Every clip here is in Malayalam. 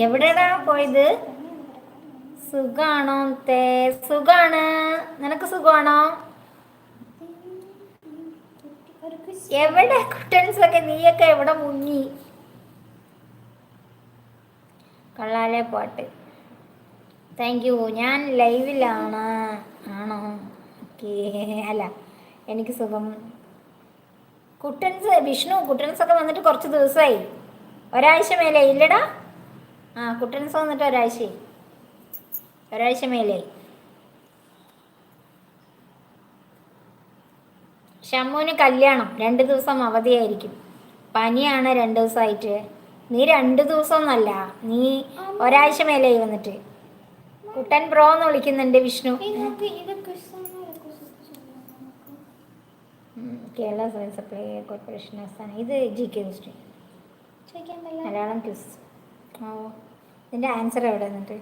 എവിടെടാ പോയത്? സുഖാണോ തേ സുഖാണ്. നിനക്ക് സുഖാണോ എവിടെ കുട്ടൻസ് ഒക്കെ നീയൊക്കെ എവിടെ മുങ്ങി? കള്ളാലെ പോട്ടെ. താങ്ക് യു ഞാൻ ലൈവിലാണ്. ആണോ? ഓക്കേ അല്ല എനിക്ക് സുഖം. കുട്ടൻസ് വിഷ്ണു കുട്ടൻസ് ഒക്കെ വന്നിട്ട് കുറച്ച് ദിവസമായി. ഒരാഴ്ച മേലെ ഇല്ലടാ. ആ കുട്ടൻസ് വന്നിട്ട് ഒരാഴ്ച ഒരാഴ്ച മേലെ ഷമ്മുവിന് കല്യാണം രണ്ട് ദിവസം അവധിയായിരിക്കും. പനിയാണ് രണ്ട് ദിവസമായിട്ട്. നീ രണ്ട് ദിവസം ഒന്നല്ല നീ ഒരാഴ്ച മേലായി വന്നിട്ട്. കുട്ടൻ ബ്രോ എന്ന് വിളിക്കുന്നുണ്ട് Vishnu. Kerala civil supply corporation ആസ്ഥാനം. ഇത് G K history Malayalam quiz ഓ ഇതിന്റെ ആൻസർ എവിടെ എന്നിട്ട്?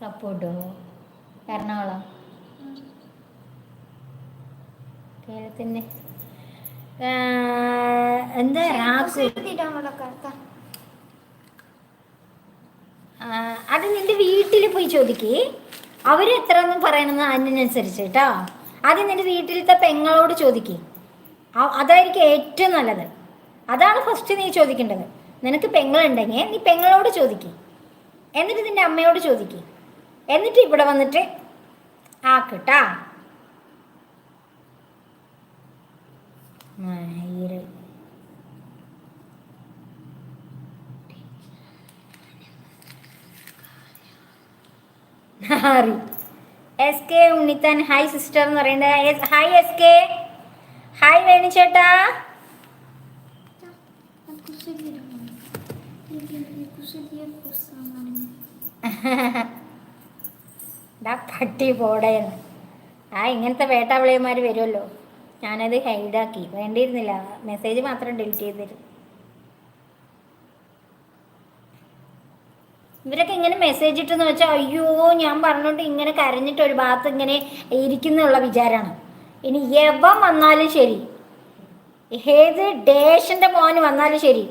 സപ്പോർട്ടോ എറണാകുളം? കേരളത്തിന്റെ എന്താ ആ, അത് നിന്റെ വീട്ടിൽ പോയി ചോദിക്കേ. അവർ എത്ര ഒന്നും പറയണമെന്ന് അതിനനുസരിച്ച് കേട്ടോ. ആദ്യം നിന്റെ വീട്ടിലത്തെ പെങ്ങളോട് ചോദിക്കേ. അതായിരിക്കും ഏറ്റവും നല്ലത്. അതാണ് ഫസ്റ്റ് നീ ചോദിക്കേണ്ടത്. നിനക്ക് പെങ്ങളുണ്ടെങ്കിൽ നീ പെങ്ങളോട് ചോദിക്ക്. എന്നിട്ട് നിന്റെ അമ്മയോട് ചോദിക്ക്. എന്നിട്ട് ഇവിടെ വന്നിട്ട് ആക്കട്ടാ. S K Unnithan hi sister എന്ന് പറയുന്നത്. ഹൈ എസ് കെ ഹായ് വേണിച്ചേട്ടാ ചേട്ടാ. പട്ടി പോടേന്ന്. ആ ഇങ്ങനത്തെ വേട്ടാവിളിയന്മാർ വരുമല്ലോ ഞാനത് ഹൈഡാക്കി വേണ്ടിയിരുന്നില്ല. മെസ്സേജ് മാത്രം ഡിലീറ്റ് ചെയ്ത് തരും. ഇവരൊക്കെ ഇങ്ങനെ മെസ്സേജ് ഇട്ടെന്ന് വെച്ചാൽ അയ്യോ ഞാൻ പറഞ്ഞോണ്ട് ഇങ്ങനെ കരഞ്ഞിട്ട് ഒരു ഭാഗത്ത് ഇങ്ങനെ ഇരിക്കുന്നുള്ള വിചാരമാണ് ഇനി എവൻ വന്നാലും ശരി. ഏത് ഡേഷന്റെ മോൻ വന്നാലും ശരി.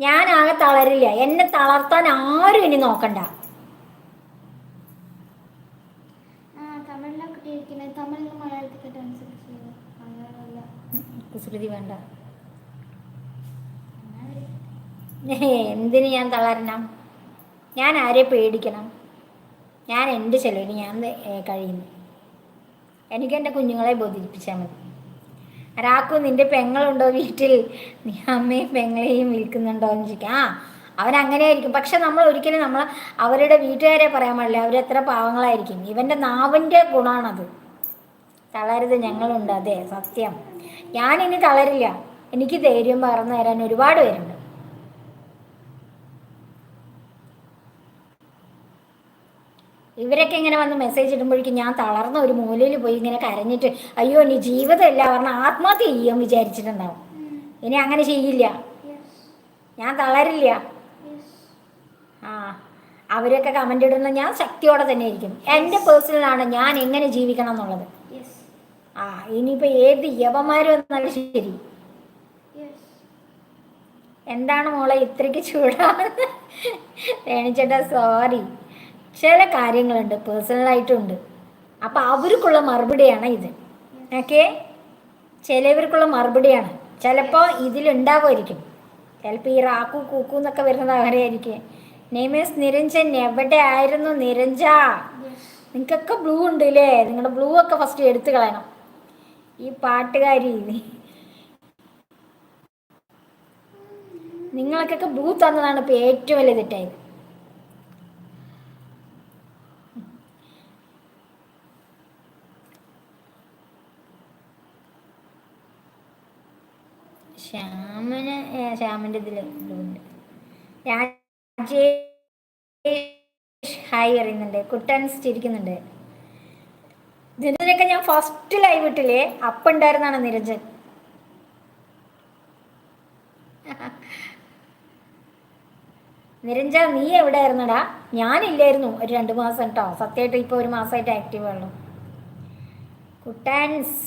ഞാൻ ആകെ തളരില്ല. എന്നെ തളർത്താൻ ആരും ഇനി നോക്കണ്ട. കുസൃതി വേണ്ട. എന്തിന് ഞാൻ തളരണം? ഞാൻ ആരെ പേടിക്കണം? ഞാൻ എന്റെ ചെലവിന് ഞാൻ കഴിയുന്നു എനിക്ക് എന്റെ കുഞ്ഞുങ്ങളെ ബോധിപ്പിച്ചാൽ മതി. രാക്കു നിന്റെ പെങ്ങളുണ്ടോ വീട്ടിൽ? നീ അമ്മയും പെങ്ങളെയും വിൽക്കുന്നുണ്ടോ എന്ന് ചോദിക്കാം. ആ ആയിരിക്കും പക്ഷെ നമ്മൾ ഒരിക്കലും നമ്മൾ അവരുടെ വീട്ടുകാരെ പറയാൻ പാടില്ല. അവരെത്ര പാവങ്ങളായിരിക്കും. ഇവന്റെ നാവിന്റെ ഗുണമാണത് തളരുത് ഞങ്ങളുണ്ട്. അതെ സത്യം. ഞാനിനി തളരില്ല. എനിക്ക് ധൈര്യം പകർന്നു തരാൻ ഒരുപാട് പേരുണ്ട്. ഇവരൊക്കെ ഇങ്ങനെ വന്ന് മെസ്സേജ് ഇടുമ്പോഴേക്കും ഞാൻ തളർന്ന ഒരു മൂലയിൽ പോയി ഇങ്ങനെ കരഞ്ഞിട്ട് അയ്യോ നീ ജീവിതം ജീവിതമില്ല പറഞ്ഞ ആത്മഹത്യ ചെയ്യാൻ വിചാരിച്ചിട്ടുണ്ടാവും. ഇനി അങ്ങനെ ചെയ്യില്ല. ഞാൻ തളരില്ല. ആ അവരൊക്കെ കമന്റ് ഇടുന്ന ഞാൻ ശക്തിയോടെ തന്നെ ഇരിക്കും എന്റെ പേഴ്സണലാണ് ഞാൻ എങ്ങനെ ജീവിക്കണം എന്നുള്ളത്. ആ ഇനിയിപ്പോൾ ഏത് യവന്മാരും എന്നാലും ശരി. എന്താണ് മോളെ ഇത്രയ്ക്ക് ചൂടാണ് രേണിച്ചേട്ടാ സോറി ചില കാര്യങ്ങളുണ്ട് പേഴ്സണലായിട്ടുണ്ട് അപ്പോൾ അവർക്കുള്ള മറുപടിയാണ് ഇത്. ഓക്കെ ചിലവർക്കുള്ള മറുപടിയാണ്. ചിലപ്പോൾ ഇതിലുണ്ടാവുമായിരിക്കും. ചിലപ്പോൾ ഈ റാക്കു കൂക്കു എന്നൊക്കെ വരുന്നത് അവരെയായിരിക്കും നെയ്മേഴ്സ് നിരഞ്ജൻ എവിടെ ആയിരുന്നു നിരഞ്ജ നിങ്ങൾക്കൊക്കെ ബ്ലൂ ഉണ്ട് അല്ലേ നിങ്ങളുടെ ബ്ലൂ ഒക്കെ ഫസ്റ്റ് എടുത്തു കളയണം. ഈ പാട്ടുകാരി നിങ്ങൾക്കൊക്കെ ബ്ലൂ തന്നതാണ് ഇപ്പോൾ ഏറ്റവും വലിയ തെറ്റായത്. ശ്യാമന് ശ്യാമിന്റെ ഇതിൽ ഇതുണ്ട്. രാജേഷ് ഹായ് അറിയുന്നുണ്ട് കുട്ടൻസ് ചിരിക്കുന്നുണ്ട്. നിരഞ്ജനൊക്കെ ഞാൻ ഫസ്റ്റ് ലൈവ് ഇട്ടില്ലേ? അപ്പം ഉണ്ടായിരുന്നാണ് നിരഞ്ജൻ. നിരഞ്ജ നീ എവിടെ ആയിരുന്നടാ ഞാനില്ലായിരുന്നു ഒരു രണ്ട് മാസം കേട്ടോ. സത്യമായിട്ട് ഇപ്പോൾ ഒരു മാസമായിട്ട് ആക്റ്റീവ് ആണല്ലോ കുട്ടാൻസ്.